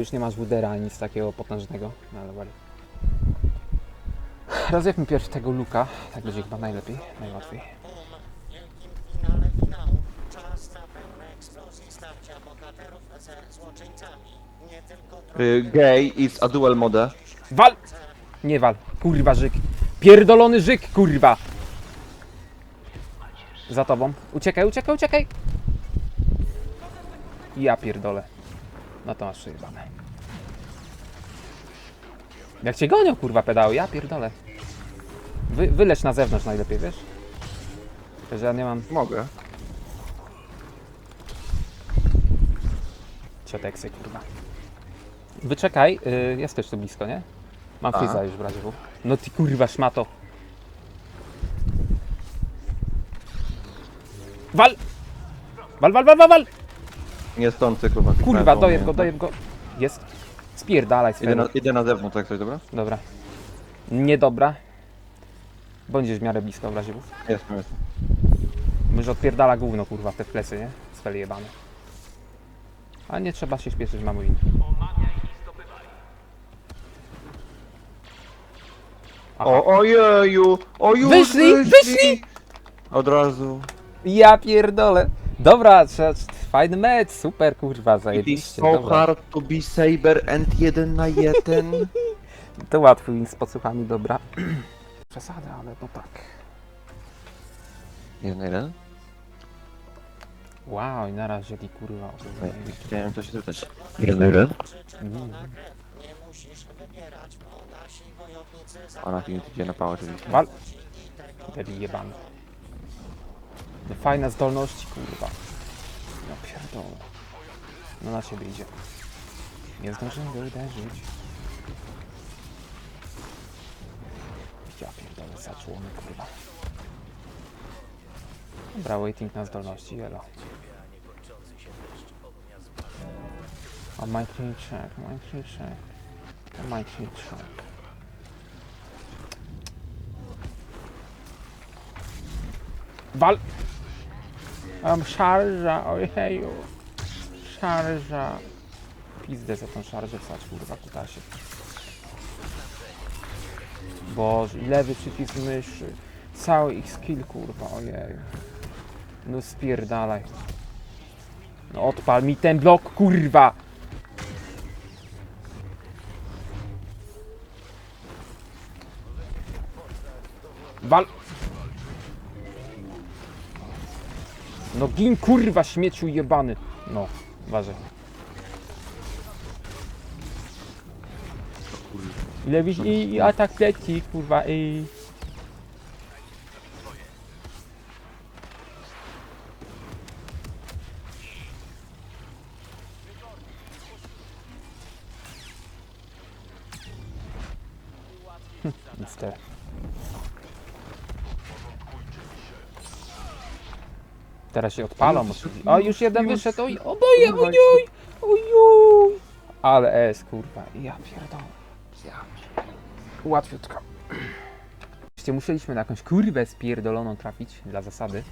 Już nie wudera ani nic takiego potężnego, no ale wali. Rozjewmy pierw tego luka, tak będzie chyba najlepiej, najłatwiej. Y, gay is a dual mode. Wal! Nie wal, kurwa żyk. Pierdolony żyk, kurwa! Za tobą. Uciekaj, uciekaj, uciekaj! Ja pierdolę. No to masz przejebane. Jak cię gonią, kurwa, pedały, ja pierdolę. Wy, wyleć na zewnątrz najlepiej, wiesz? Że ja nie mam Mogę. cioteksy, kurwa. Wyczekaj, y, jesteś tu blisko, nie? Mam Aha. friza już w razie W. No ty kurwa szmato. Wal! Wal, wal, wal, wal, wal! Nie stąd, kurwa. Kurwa, dojeb go, dojeb go. Jest. Spierdalaj Idę na, sferu. idę na zewnątrz, jak coś, dobra? Dobra. Niedobra. Będziesz w miarę blisko w razie W. Jestem, jestem. Myż odpierdala gówno, kurwa, w te plecy, nie? Sfeli jebane. A nie trzeba się śpieszyć, mamy. Aha. O, ojeju! O, już Wyszli, wyszli! Od razu. Ja pierdolę. Dobra, trzeba, fajny mecz, super kurwa, It is zajebiście. so Dobra. hard to be saber and jeden na jeden. To łatwy win z podsłuchami, dobra. Przesada, ale no tak. jeden na jeden? Wow, i na razie wzięli kurwa. Ej, Chciałem coś zapytać. Jeden na jeden? Mm. nasi wojownicy Anakin idzie na pałę oczywiście. Wal. Wtedy jebany. Fajne zdolności, kurwa. No pierdolę. No na ciebie idzie. Nie zdążyłem go uderzyć. Ja pierdolę, zaczłomy, kurwa. Dobra, waiting na zdolności, elo. A clean check, clean check. A clean check. Wal! Mam szarża, ojeju. Szarża. Pizdę za tą szarżę wsać, kurwa, kutasie. Boże, i lewy przycisk myszy. Cały ich skill, kurwa, ojeju. No spierdalaj. No odpal mi ten blok, kurwa! Wal! No gin kurwa śmieciu jebany. No, uważaj. Ile widzisz i, i atak leci kurwa i... Hm, Teraz się odpalą. O, już jeden wyszedł. Oj, oboje, ojoj, ojoj. Ale S, kurwa. Ja pierdolę. Łatwiutko. Oczywiście musieliśmy na jakąś kurwę spierdoloną trafić dla zasady.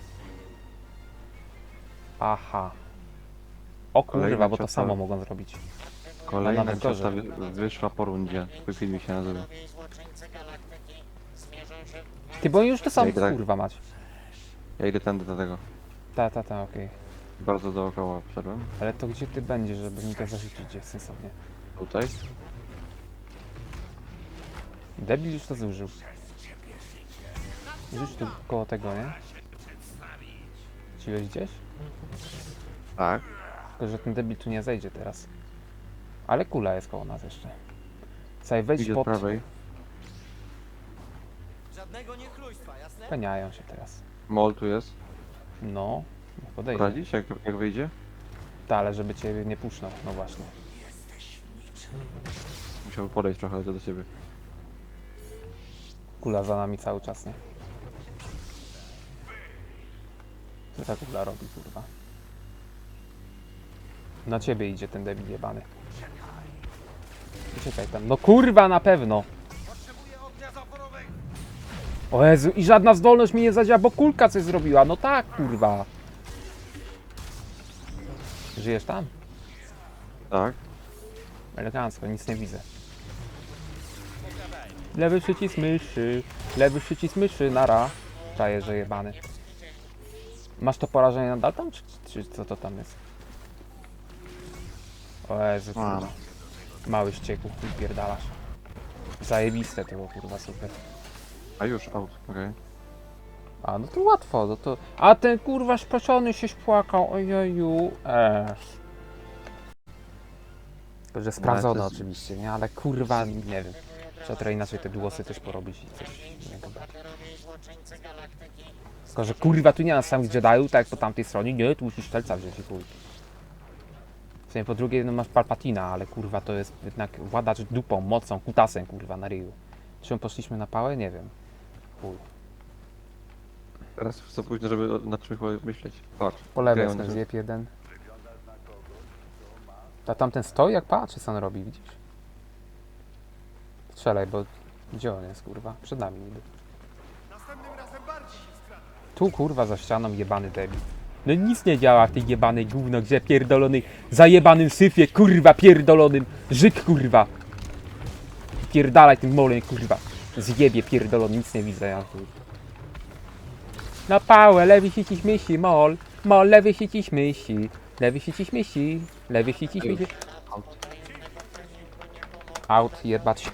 Aha. O kurwa, Kolejna bo to ciota. samo mogą zrobić. Kolejna nawet ciota gorzej. wy- wyszła po rundzie. Twój film się nazywa. Ty, bo już to samo Ja idę tak. kurwa mać. Ja idę tędy do tego. Ta, ta, ta, okej. Bardzo dookoła wszedłem. Ale to gdzie ty będziesz, żeby mi to zarzucić sensownie? Tutaj. Debil już to zużył. Rzuć tu koło tego, nie? Ciłeś gdzieś? Tak. Tylko, że ten debil tu nie zejdzie teraz. Ale kula jest koło nas jeszcze. Słuchaj, wejdź Idzie od pod... prawej. Żadnego niechlujstwa, jasne? Peniają się teraz. Mol tu jest. No, podejdzie. Poradzić, jak, jak wyjdzie? Ta, ale żeby cię nie puszczał, no właśnie. Musiałby podejść trochę do ciebie. Kula za nami cały czas, nie? Co ta kula robi, kurwa? Na ciebie idzie ten debil jebany. Uciekaj tam. No kurwa, na pewno! O Jezu, i żadna zdolność mi nie zadziała, bo kulka coś zrobiła. No tak, kurwa. Żyjesz tam? Tak. Elegancko, nic nie widzę. Lewy przycisk myszy, lewy przycisk myszy, nara. Czaję, że jebany. Masz to porażenie nadal tam, czy, czy co to tam jest? O Jezu, Mam. kurwa. Mały ścieku, chuj pierdalasz. Zajebiste to było, kurwa, super. A już, out, okej. A, no to łatwo, no to... A ten kurwa szpoczony się spłakał, ojeju. Eee. Tylko, że sprawdzone jest- oczywiście, nie? Ale kurwa, nie wiem. Trzeba trochę inaczej te głosy też porobić i coś innego. Tylko, że kurwa tu nie ma samych Jediów, tak jak po tamtej stronie, nie, tu musisz szczelca wziąć i chuj. W sumie po drugie, no masz Palpatina, ale kurwa to jest jednak władacz dupą, mocą, kutasem kurwa na ryju. Czemu poszliśmy na pałę? Nie wiem. Chuj. Teraz za późno, żeby nad czymś myśleć. Patrz. Po lewej grają jest ten na- zjeb jeden. A tamten stoi jak patrzy co on robi, widzisz? Strzelaj, bo gdzie on jest kurwa? Przed nami niby. Tu kurwa za ścianą jebany debil. No nic nie działa w tej jebanej gówno, gdzie pierdolony zajebanym syfie, kurwa pierdolonym, żyk kurwa. Pierdalaj tym molem kurwa. Zjebie pierdolony, nic nie widzę ja tu. Na pałę, lewy się ci myśli, mol. Mol, lewy się ci myśli. Lewy się ci myśli. Lewy się ci myśli. Out, jebać.